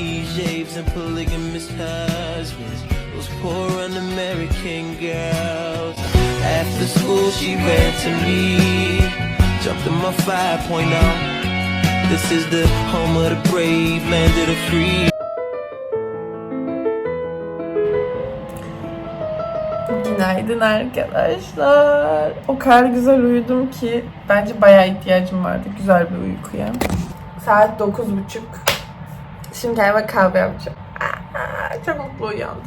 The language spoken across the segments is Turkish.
PJs and polygamous husbands. Those poor un-American girls. After school, she ran to me. Jumped in my 5.0. This is the home of the brave, land of the free. Günaydın arkadaşlar. O kadar güzel uyudum ki bence bayağı ihtiyacım vardı güzel bir uykuya. Saat 9.30. Şimdi kendime kahve yapacağım. Aa, çok mutlu uyandım.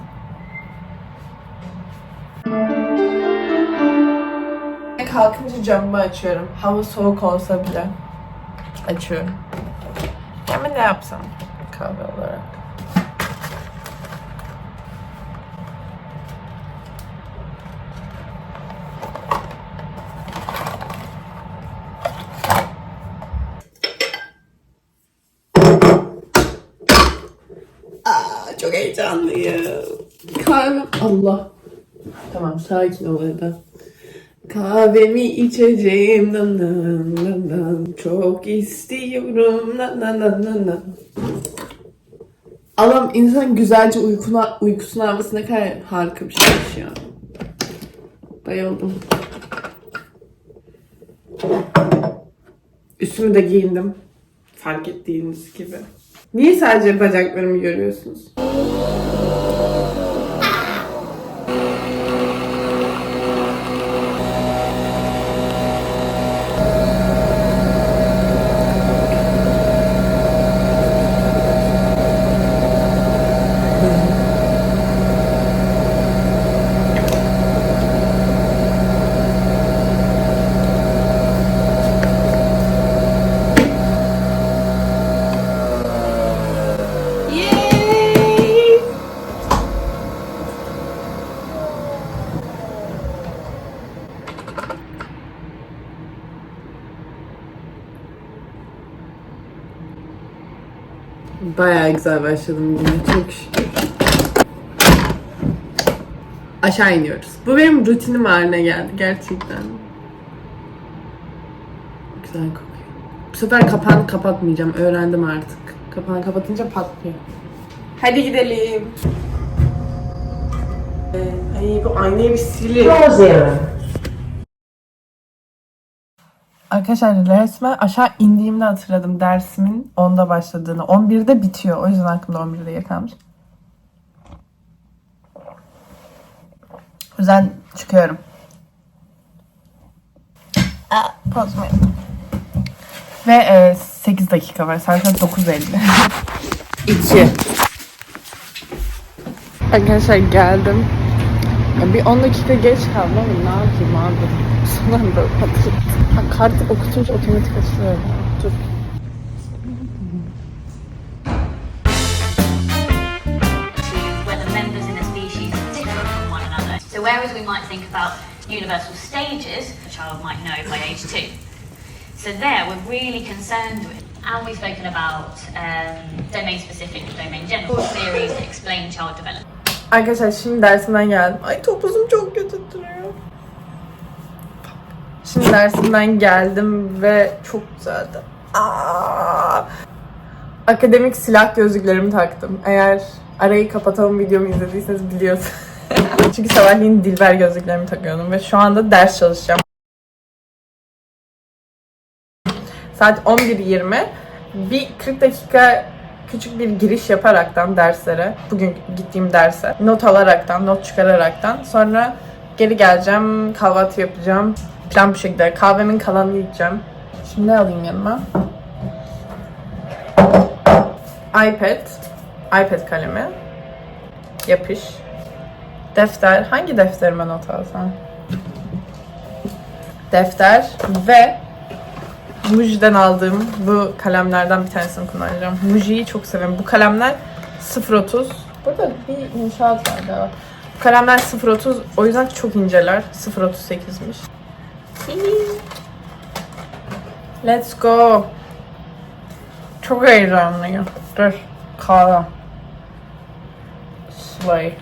Kalkınca camımı açıyorum. Hava soğuk olsa bile açıyorum. Kendime ne yapsam kahve olarak? Allah. Tamam sakin ol Eda. Kahvemi içeceğim nan nan nan nan. Çok istiyorum nan nan nan nan nan. Allah'ım insan güzelce uykuna, uykusunu alması ne kadar harika bir şeymiş ya. Bayıldım. Üstümü de giyindim. Fark ettiğiniz gibi. Niye sadece bacaklarımı görüyorsunuz? Bayağı güzel başladım güne çok şükür. Aşağı iniyoruz. Bu benim rutinim haline geldi gerçekten. Güzel kokuyor. Bu sefer kapağını kapatmayacağım. Öğrendim artık. Kapağını kapatınca patlıyor. Hadi gidelim. Ee, Ay bu aynayı bir silin. Arkadaşlar resmen aşağı indiğimde hatırladım dersimin 10'da başladığını. 11'de bitiyor. O yüzden aklımda 11'de yakalmış. O yüzden çıkıyorum. Aa. Ve e, 8 dakika var. Saat 9.50. 2. Arkadaşlar geldim. Ya bir 10 dakika geç kaldım ama ne yapayım abi. Son anda hatırladım. Ha, kart okutunca otomatik açılıyor. Dur. where the members in a species differ from one another. So whereas we might think about universal stages, a child might know by age two. So there we're really concerned with, and we've spoken about um, domain-specific and domain-general theories that explain child development. Arkadaşlar şimdi dersimden geldim. Ay topuzum çok kötü duruyor. Şimdi dersimden geldim ve çok güzeldi. Aa! Akademik silah gözlüklerimi taktım. Eğer arayı kapatalım videomu izlediyseniz biliyorsunuz. Çünkü sabahleyin Dilber gözlüklerimi takıyordum ve şu anda ders çalışacağım. Saat 11.20. Bir 40 dakika küçük bir giriş yaparaktan derslere, bugün gittiğim derse, not alaraktan, not çıkararaktan sonra geri geleceğim, kahvaltı yapacağım. Plan bu şekilde. Kahvemin kalanını yiyeceğim. Şimdi ne alayım yanıma? iPad, iPad kalemi, yapış, defter. Hangi defterime not alsam? Defter ve Muji'den aldığım bu kalemlerden bir tanesini kullanacağım. Muji'yi çok seviyorum. Bu kalemler 0.30. Burada bir inşaat var galiba. Bu kalemler 0.30 o yüzden çok inceler. 0.38'miş. Let's go. Çok heyecanlıyım. Dur. Kahve. Slay.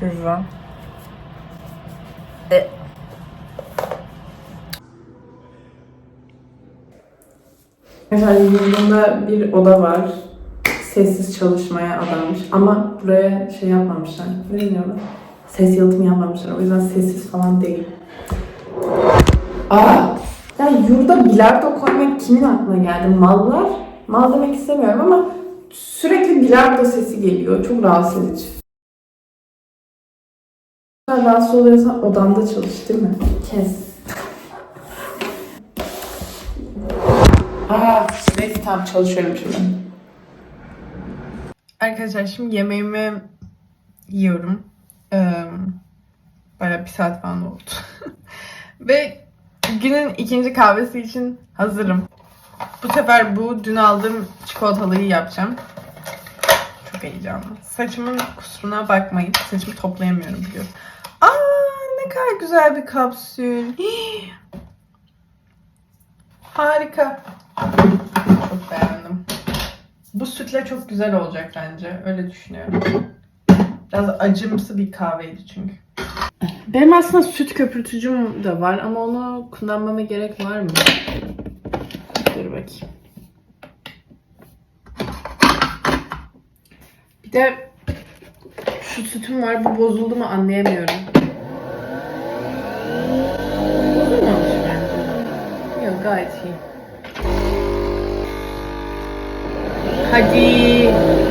Güzel. E, Efendim yurdumda bir oda var. Sessiz çalışmaya adanmış. Ama buraya şey yapmamışlar. Ne deniyorlar? Ses yalıtımı yapmamışlar. O yüzden sessiz falan değil. Aa! Ya yurda bilardo koymak kimin aklına geldi? Mallar? Mal demek istemiyorum ama sürekli bilardo sesi geliyor. Çok rahatsız edici. Sen rahatsız oluyorsan odanda çalış değil mi? Kes. Aa, neyse tamam çalışıyorum şimdi. Arkadaşlar şimdi yemeğimi yiyorum. Ee, bayağı bir saat falan oldu. Ve günün ikinci kahvesi için hazırım. Bu sefer bu dün aldığım çikolatalıyı yapacağım. Çok heyecanlı. Saçımın kusuruna bakmayın. Saçımı toplayamıyorum biliyorum. Aa ne kadar güzel bir kapsül. Harika. Çok beğendim. Bu sütle çok güzel olacak bence. Öyle düşünüyorum. Biraz acımsı bir kahveydi çünkü. Benim aslında süt köpürtücüm de var ama onu kullanmama gerek var mı? Dur bakayım. Bir de şu sütüm var bu bozuldu mu anlayamıyorum. Bozulmamış bence. Yok gayet iyi. Hadi.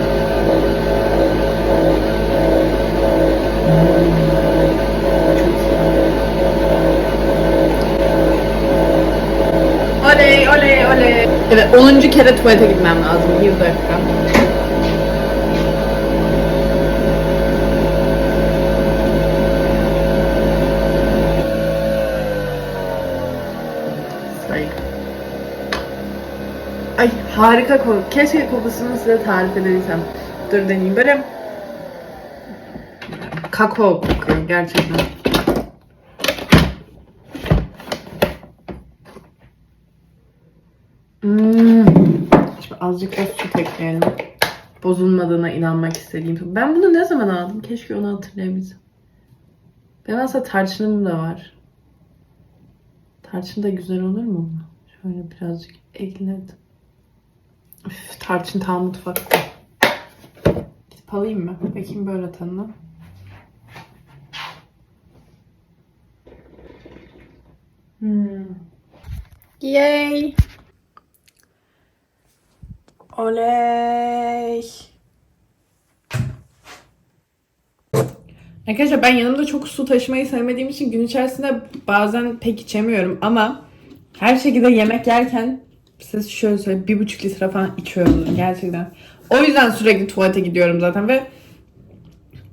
Oley oley. Evet 10. kere tuvalete gitmem lazım. Bir dakika. Ay harika koku. Keşke kokusunu size tarif edebilsem. Dur deneyeyim. Böyle kakao kokuyor gerçekten. Hmm. Şimdi azıcık süt ekleyelim. Bozulmadığına inanmak istediğim. Ben bunu ne zaman aldım? Keşke onu hatırlayabilsem. Benim aslında tarçınım da var. Tarçın da güzel olur mu? Şöyle birazcık ekledim. Üf, tarçın tam mutfakta. Gidip alayım mı? Bakayım böyle tadına. Hmm. Yay! Oley! Arkadaşlar ben yanımda çok su taşımayı sevmediğim için gün içerisinde bazen pek içemiyorum ama her şekilde yemek yerken size şöyle söyleyeyim bir buçuk litre falan içiyorum gerçekten. O yüzden sürekli tuvalete gidiyorum zaten ve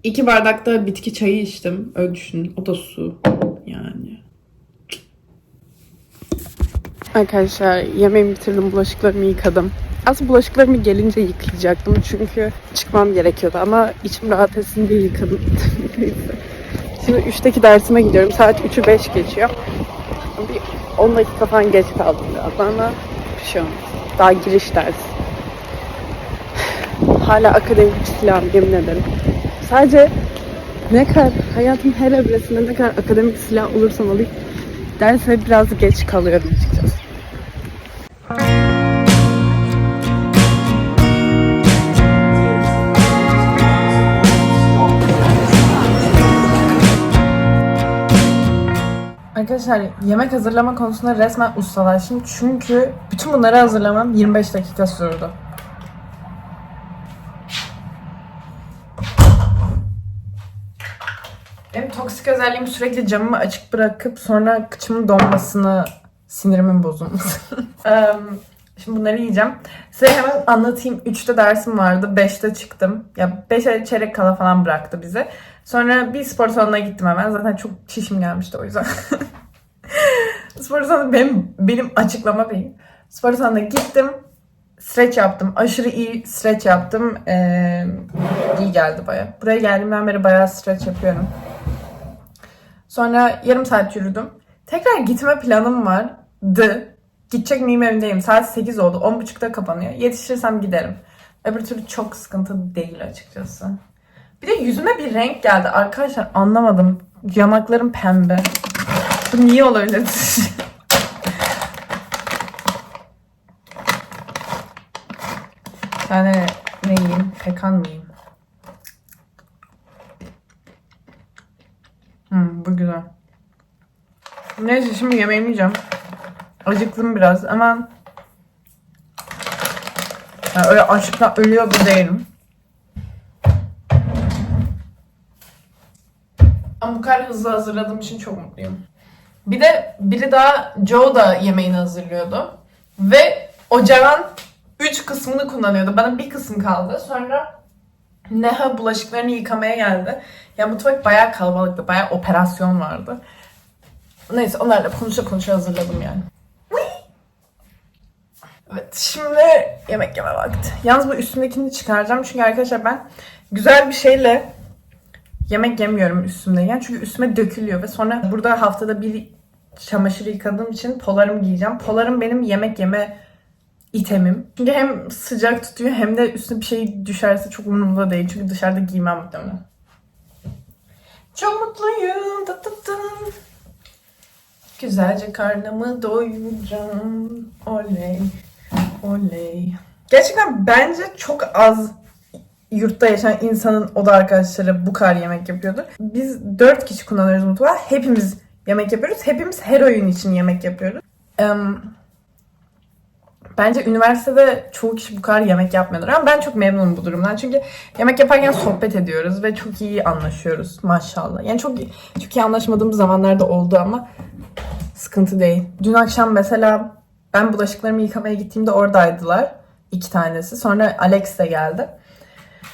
iki bardakta bitki çayı içtim. Öyle düşünün. O da su yani. Arkadaşlar yemeğimi bitirdim, bulaşıklarımı yıkadım. Aslında bulaşıklarımı gelince yıkayacaktım çünkü çıkmam gerekiyordu ama içim rahat etsin diye yıkadım. Şimdi 3'teki dersime gidiyorum. Saat 3'ü 5 geçiyor. Bir 10 dakika falan geç kaldım biraz ama bir şey olmaz. Daha giriş dersi. Hala akademik silahım yemin ederim. Sadece ne kadar hayatım her evresinde ne kadar akademik silah olursam olayım derse biraz geç kalıyorum açıkçası. Arkadaşlar yemek hazırlama konusunda resmen ustalaştım. Çünkü bütün bunları hazırlamam 25 dakika sürdü. Benim toksik özelliğim sürekli camımı açık bırakıp sonra kıçımın donmasını, sinirimin bozulması. Şimdi bunları yiyeceğim. Size hemen anlatayım. 3'te dersim vardı. 5'te çıktım. Ya 5'e çeyrek kala falan bıraktı bizi. Sonra bir spor salonuna gittim hemen. Zaten çok çişim gelmişti o yüzden. spor salonu benim, benim açıklama benim. Spor salonuna gittim. Stretch yaptım. Aşırı iyi stretch yaptım. Ee, iyi geldi baya. Buraya geldiğimden beri bayağı stretch yapıyorum. Sonra yarım saat yürüdüm. Tekrar gitme planım vardı. Gidecek miyim evindeyim. Saat 8 oldu. 10.30'da kapanıyor. Yetişirsem giderim. Öbür türlü çok sıkıntı değil açıkçası. Bir de yüzüme bir renk geldi. Arkadaşlar anlamadım. Yanaklarım pembe. Bu niye olabilir? Yani ne yiyeyim? Pekan mı? Hmm, bu güzel. Neyse şimdi yemeğimi yiyeceğim. Acıktım biraz ama yani öyle açlıktan ölüyor bu değilim. Ama bu kadar hızlı hazırladığım için çok mutluyum. Bir de biri daha Joe da yemeğini hazırlıyordu. Ve ocağın 3 kısmını kullanıyordu. Bana bir kısım kaldı. Sonra Neha bulaşıklarını yıkamaya geldi. Ya mutfak bayağı kalabalıktı. Bayağı operasyon vardı. Neyse onlarla konuşa konuşa hazırladım yani. Evet şimdi yemek yeme vakti. Yalnız bu üstümdekini çıkaracağım çünkü arkadaşlar ben güzel bir şeyle yemek yemiyorum üstümdeyken. Çünkü üstüme dökülüyor ve sonra burada haftada bir çamaşır yıkadığım için polarımı giyeceğim. Polarım benim yemek yeme itemim. Çünkü hem sıcak tutuyor hem de üstüne bir şey düşerse çok umurumda değil. Çünkü dışarıda giymem muhtemelen. Çok mutluyum. Tı tı tı. Güzelce karnımı doyuracağım. Oley. Oley. Gerçekten bence çok az yurtta yaşayan insanın oda arkadaşları bu kadar yemek yapıyordu. Biz dört kişi kullanıyoruz mutfağı. Hepimiz yemek yapıyoruz. Hepimiz her oyun için yemek yapıyoruz. Em, bence üniversitede çoğu kişi bu kadar yemek yapmıyordur ama ben çok memnunum bu durumdan. Çünkü yemek yaparken sohbet ediyoruz ve çok iyi anlaşıyoruz maşallah. Yani çok çok iyi anlaşmadığımız zamanlarda oldu ama sıkıntı değil. Dün akşam mesela ben bulaşıklarımı yıkamaya gittiğimde oradaydılar. iki tanesi. Sonra Alex de geldi.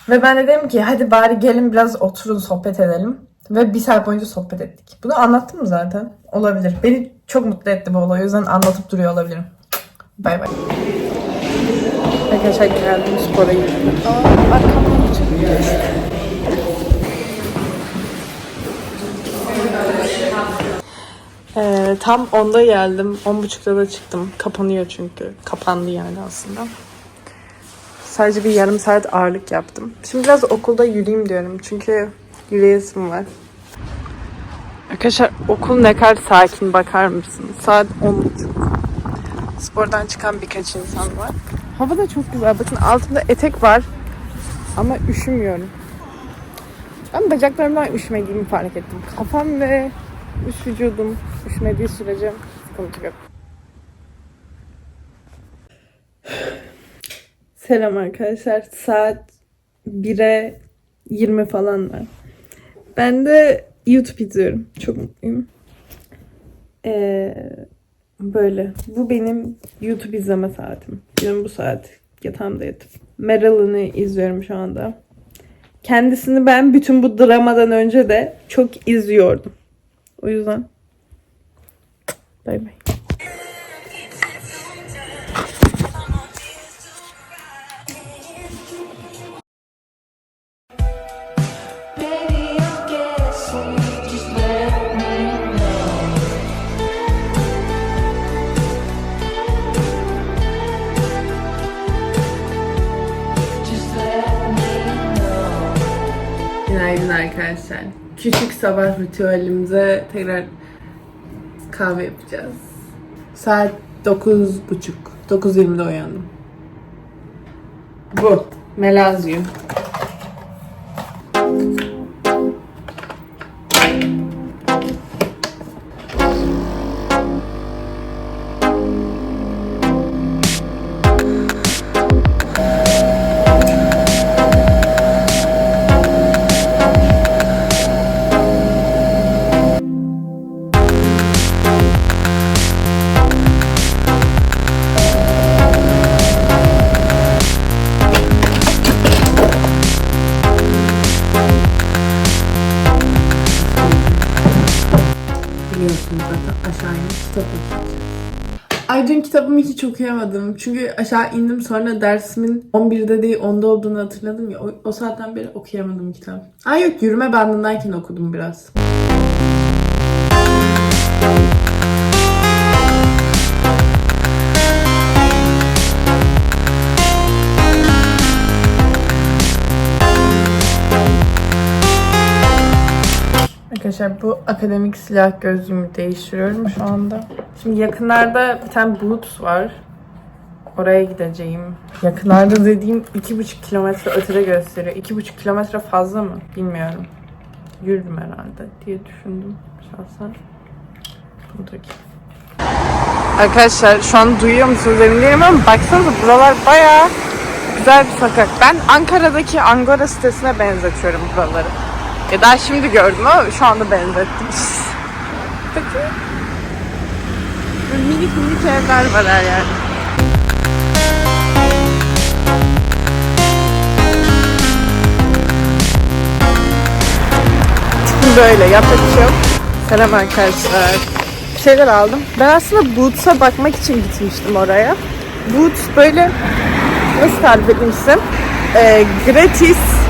Ve ben de dedim ki hadi bari gelin biraz oturun sohbet edelim. Ve bir saat boyunca sohbet ettik. Bunu anlattım mı zaten? Olabilir. Beni çok mutlu etti bu olay. O yüzden anlatıp duruyor olabilirim. Bay bay. Arkadaşlar geldim spora gittim. Aa, arkamdan çekiyor. Ee, tam 10'da geldim. 10.30'da da çıktım. Kapanıyor çünkü. Kapandı yani aslında. Sadece bir yarım saat ağırlık yaptım. Şimdi biraz okulda yürüyeyim diyorum. Çünkü yürüyesim var. Arkadaşlar okul ne kadar sakin bakar mısınız? Saat 10.30. Spordan çıkan birkaç insan var. Hava da çok güzel. Bakın altımda etek var. Ama üşümüyorum. Ben bacaklarımdan üşümediğimi fark ettim. Kafam ve üst vücudum üşümediği sürece sıkıntı yok. Selam arkadaşlar. Saat 1'e 20 falan var. Ben de YouTube izliyorum. Çok mutluyum. Ee, böyle. Bu benim YouTube izleme saatim. Benim bu saat yatağımda yatıp. Meryl'ını izliyorum şu anda. Kendisini ben bütün bu dramadan önce de çok izliyordum. O yüzden bay bay. Arkadaşlar. Küçük sabah ritüelimize tekrar kahve yapacağız. Saat 9.30. 9.20'de uyandım. Bu. Melazyo. Dün kitabımı hiç okuyamadım. Çünkü aşağı indim sonra dersimin 11'de değil 10'da olduğunu hatırladım ya. O, o saatten beri okuyamadım kitap. Ay yok yürüme bandındayken okudum biraz. Arkadaşlar bu akademik silah gözlüğümü değiştiriyorum şu anda. Şimdi yakınlarda bir tane Boots var. oraya gideceğim. Yakınlarda dediğim iki buçuk kilometre ötede gösteriyor. İki buçuk kilometre fazla mı? Bilmiyorum. Yürüdüm herhalde diye düşündüm şahsen. Buradaki. Arkadaşlar şu an duyuyor musunuz emin değilim ama baksanıza buralar bayağı güzel bir sokak. Ben Ankara'daki Angora sitesine benzetiyorum buraları. Ya daha şimdi gördüm ama şu anda benzettim. Bakın. Böyle minik minik evler var her yerde. Böyle yapacak bir şey yok. Selam arkadaşlar. Bir şeyler aldım. Ben aslında Boots'a bakmak için gitmiştim oraya. Boots böyle nasıl tarif edeyim size? Ee, gratis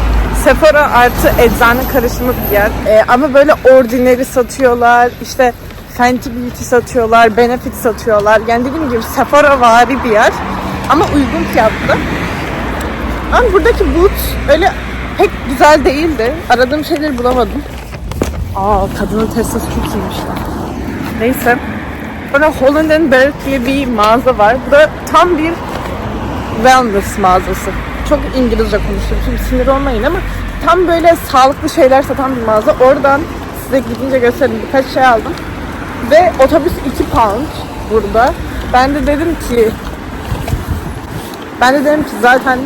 Sephora artı eczane karışımı bir yer. Ee, ama böyle ordinary satıyorlar. işte Fenty Beauty satıyorlar. Benefit satıyorlar. Yani dediğim gibi Sephora vari bir yer. Ama uygun fiyatlı. Ama buradaki Boots öyle pek güzel değildi. Aradığım şeyleri bulamadım. Aa kadının Tesla'sı çok iyiymiş lan. Neyse. Sonra Holland Barrett diye bir mağaza var. Bu da tam bir wellness mağazası. Çok İngilizce konuşuyorum. Şimdi sinir olmayın ama tam böyle sağlıklı şeyler satan bir mağaza. Oradan size gidince göstereyim. Birkaç şey aldım. Ve otobüs 2 pound burada. Ben de dedim ki ben de dedim ki zaten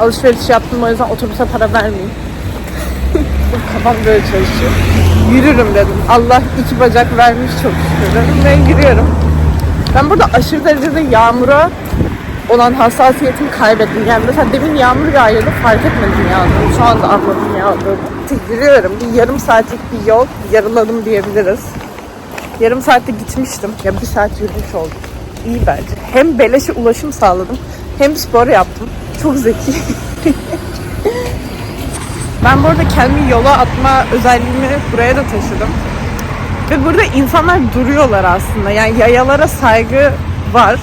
alışveriş yaptım o yüzden otobüse para vermeyeyim. Kafam böyle çalışıyor. Yürürüm dedim. Allah iki bacak vermiş çok şükür dedim ve yürüyorum. Ben burada aşırı derecede yağmura olan hassasiyetimi kaybettim. Yani mesela demin yağmur yağıyordu fark etmedim yağdığını. Şu anda anladım yağdığını. Yürüyorum. Bir yarım saatlik bir yol yarıladım diyebiliriz. Yarım saatte gitmiştim. Ya bir saat yürümüş oldum. İyi bence. Hem beleşe ulaşım sağladım hem spor yaptım. Çok zeki. Ben bu arada kendimi yola atma özelliğimi buraya da taşıdım. Ve burada insanlar duruyorlar aslında. Yani yayalara saygı var.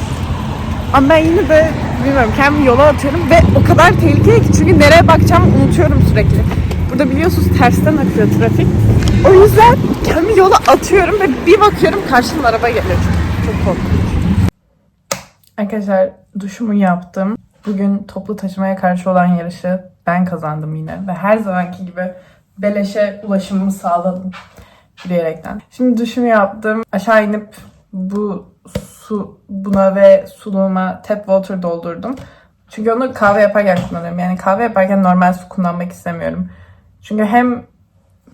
Ama ben yine de bilmiyorum kendimi yola atıyorum ve o kadar tehlikeli ki çünkü nereye bakacağımı unutuyorum sürekli. Burada biliyorsunuz tersten akıyor trafik. O yüzden kendimi yola atıyorum ve bir bakıyorum karşımda araba geliyor. Çok, korkunç. Arkadaşlar duşumu yaptım. Bugün toplu taşımaya karşı olan yarışı ben kazandım yine. Ve her zamanki gibi beleşe ulaşımımı sağladım. Diyerekten. Şimdi duşumu yaptım. Aşağı inip bu su buna ve suluğuma tap water doldurdum. Çünkü onu kahve yaparken kullanıyorum. Yani kahve yaparken normal su kullanmak istemiyorum. Çünkü hem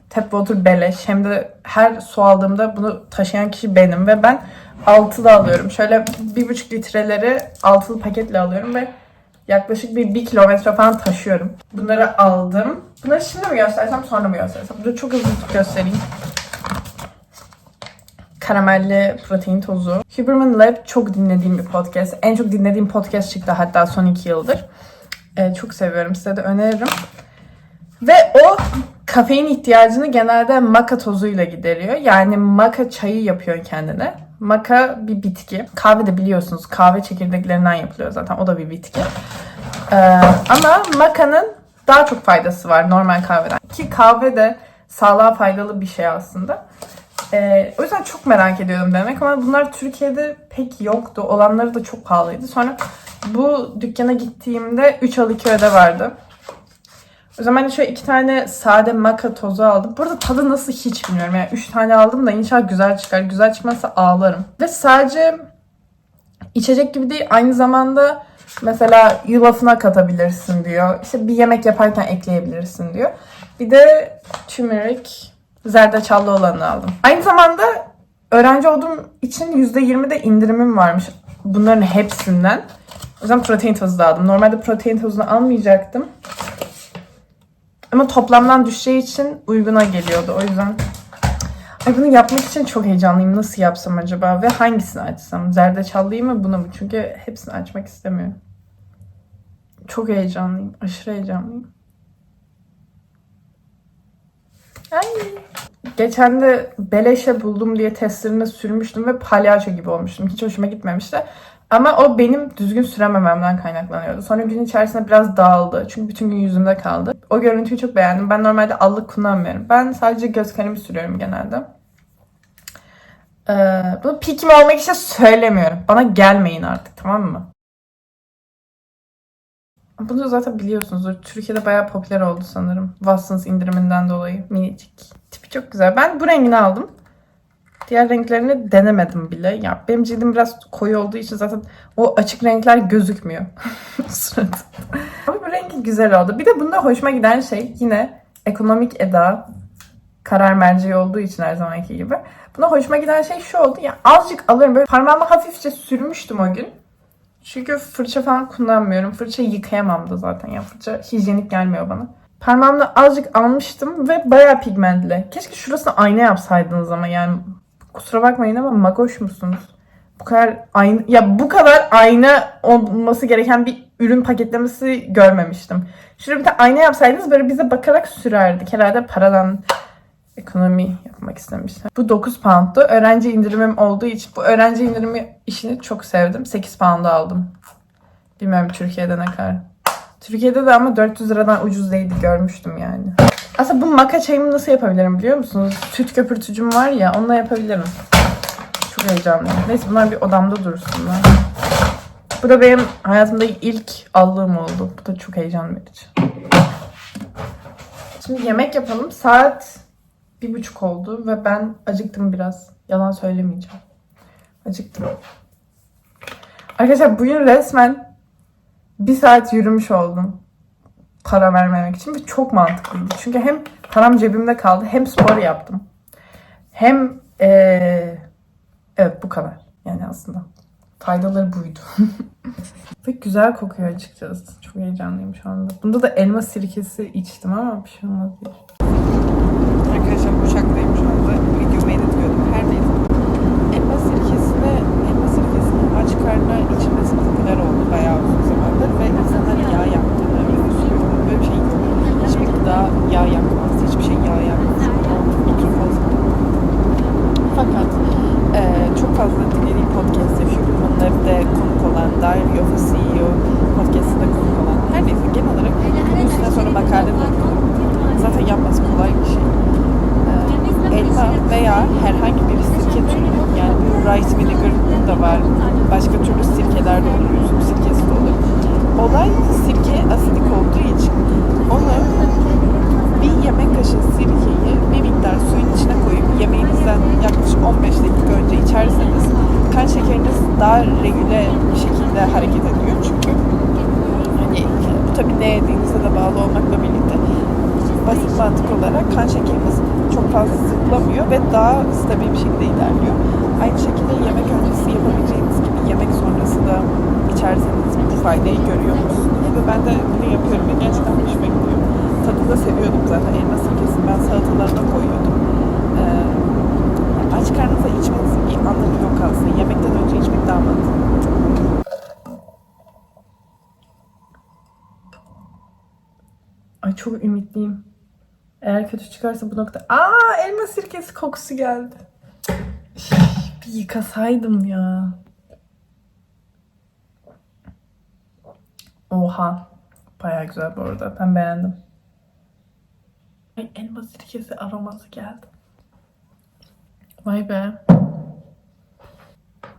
tap water beleş hem de her su aldığımda bunu taşıyan kişi benim ve ben altılı alıyorum. Şöyle bir buçuk litreleri altılı paketle alıyorum ve yaklaşık bir, bir kilometre falan taşıyorum. Bunları aldım. Bunları şimdi mi göstersem sonra mı göstersem? Burada çok hızlı göstereyim. Karamelli protein tozu. Huberman Lab çok dinlediğim bir podcast. En çok dinlediğim podcast çıktı hatta son iki yıldır. Ee, çok seviyorum. Size de öneririm. Ve o kafein ihtiyacını genelde maka tozuyla gideriyor. Yani maka çayı yapıyor kendine. Maka bir bitki. Kahve de biliyorsunuz kahve çekirdeklerinden yapılıyor zaten. O da bir bitki. Ee, ama makanın daha çok faydası var normal kahveden. Ki kahve de sağlığa faydalı bir şey aslında. Ee, o yüzden çok merak ediyordum demek ama bunlar Türkiye'de pek yoktu. Olanları da çok pahalıydı. Sonra bu dükkana gittiğimde 3 al 2 öde vardı. O zaman hani şöyle iki tane sade maka tozu aldım. Burada tadı nasıl hiç bilmiyorum. Yani üç tane aldım da inşallah güzel çıkar. Güzel çıkmazsa ağlarım. Ve sadece içecek gibi değil. Aynı zamanda mesela yulafına katabilirsin diyor. İşte bir yemek yaparken ekleyebilirsin diyor. Bir de turmeric zerdeçallı olanı aldım. Aynı zamanda öğrenci olduğum için %20'de indirimim varmış. Bunların hepsinden. O yüzden protein tozu da aldım. Normalde protein tozunu almayacaktım. Ama toplamdan düşeceği için uyguna geliyordu. O yüzden Ay bunu yapmak için çok heyecanlıyım. Nasıl yapsam acaba? Ve hangisini açsam? Zerdeçallıyı mı bunu mu? Çünkü hepsini açmak istemiyorum. Çok heyecanlıyım. Aşırı heyecanlıyım. Geçen de beleşe buldum diye testlerine sürmüştüm ve palyaço gibi olmuştum. Hiç hoşuma gitmemişti. Ama o benim düzgün süremememden kaynaklanıyordu. Sonra gün içerisinde biraz dağıldı. Çünkü bütün gün yüzümde kaldı. O görüntüyü çok beğendim. Ben normalde allık kullanmıyorum. Ben sadece göz kalemi sürüyorum genelde. Ee, bunu pikim olmak için söylemiyorum. Bana gelmeyin artık tamam mı? Bunu zaten biliyorsunuzdur. Türkiye'de bayağı popüler oldu sanırım. Watsons indiriminden dolayı. Minicik. Tipi çok güzel. Ben bu rengini aldım. Diğer renklerini denemedim bile. Ya benim cildim biraz koyu olduğu için zaten o açık renkler gözükmüyor. Ama bu rengi güzel oldu. Bir de bunda hoşuma giden şey yine ekonomik eda karar merceği olduğu için her zamanki gibi. Buna hoşuma giden şey şu oldu. Ya azıcık alırım. Böyle parmağıma hafifçe sürmüştüm o gün. Çünkü fırça falan kullanmıyorum. Fırça yıkayamam da zaten. Ya fırça hijyenik gelmiyor bana. Parmağımla azıcık almıştım ve bayağı pigmentli. Keşke şurasını ayna yapsaydınız ama yani kusura bakmayın ama magoş musunuz? Bu kadar ayna ya bu kadar ayna olması gereken bir ürün paketlemesi görmemiştim. Şuraya bir de ayna yapsaydınız böyle bize bakarak sürerdik. Herhalde paradan ekonomi yapmak istemişler. Bu 9 pound'du. Öğrenci indirimim olduğu için bu öğrenci indirimi işini çok sevdim. 8 pound'a aldım. Bilmiyorum Türkiye'de ne kadar. Türkiye'de de ama 400 liradan ucuz değildi görmüştüm yani. Aslında bu maka çayımı nasıl yapabilirim biliyor musunuz? Süt köpürtücüm var ya onunla yapabilirim. Çok heyecanlıyım. Neyse bunlar bir odamda dursunlar. Bu da benim hayatımda ilk aldığım oldu. Bu da çok heyecan verici. Şimdi yemek yapalım. Saat bir buçuk oldu ve ben acıktım biraz. Yalan söylemeyeceğim. Acıktım. Arkadaşlar bugün resmen bir saat yürümüş oldum. Para vermemek için ve çok mantıklıydı. Çünkü hem param cebimde kaldı hem spor yaptım. Hem eee, evet bu kadar. Yani aslında faydaları buydu. ve güzel kokuyor açıkçası. Çok heyecanlıyım şu anda. Bunda da elma sirkesi içtim ama bir şey olmaz. Arkadaşlar uçaktayım şu anda. Videomu editiyordum. Her neyse. Elma sirkesini, elma sirkesini aç karnına içilmesi popüler oldu bayağı uzun zamandır ve insanlar yağ yaptığını öyle söylüyor. Böyle bir şey yok. Hiçbir gıda yağ yakmaz. Hiçbir şey yağ yakmaz. Mikrofon Fakat eee, çok fazla dinlediğim podcast yaşıyorum. Onlarda konuk olan, Dario CEO podcastında konuk olan. Her neyse genel olarak bunun üstüne sonra makale de okuyorum. Zaten yapması kolay bir şey. Eee, elma veya herhangi bir sirke türü yani rice vinegar da var. Başka türlü sirkeler de olur. Üzüm sirkesi de olur. Olay sirke asidik olduğu için onu bir yemek kaşığı sirkeyi bir miktar suyun içine koyup yemeğinizden yaklaşık 15 dakika önce içerseniz kan şekeriniz daha regüle bir şekilde hareket ediyor çünkü hani bu tabii ne yediğinize de bağlı olmakla birlikte basit mantık olarak kan şekeriniz çok fazla zıplamıyor ve daha stabil bir şekilde ilerliyor. Aynı şekilde yemek öncesi yapabileceğiniz gibi yemek sonrası da içerseniz bu faydayı görüyormuşsunuz. Ve ben de bunu yapıyorum ve gerçekten hoşuma gidiyor. Tadını da seviyordum zaten. Elma sirkesini ben salatalarına koyuyordum. Ee, aç karnınıza içmenizin bir anlamı yok aslında. Yemekten önce içmek daha mantıklı. Ay çok ümitliyim. Eğer kötü çıkarsa bu nokta... Aa elma sirkesi kokusu geldi. Bir yıkasaydım ya. Oha. Baya güzel bu arada. Ben beğendim. Ay elma sirkesi aroması geldi. Vay be.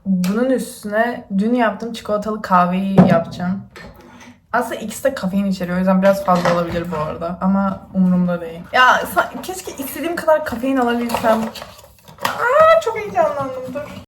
Bunun üstüne dün yaptığım çikolatalı kahveyi yapacağım. Aslında ikisi de kafein içeriyor. O yüzden biraz fazla olabilir bu arada. Ama umurumda değil. Ya keşke istediğim kadar kafein alabilsem. Aa, çok heyecanlandım. Dur.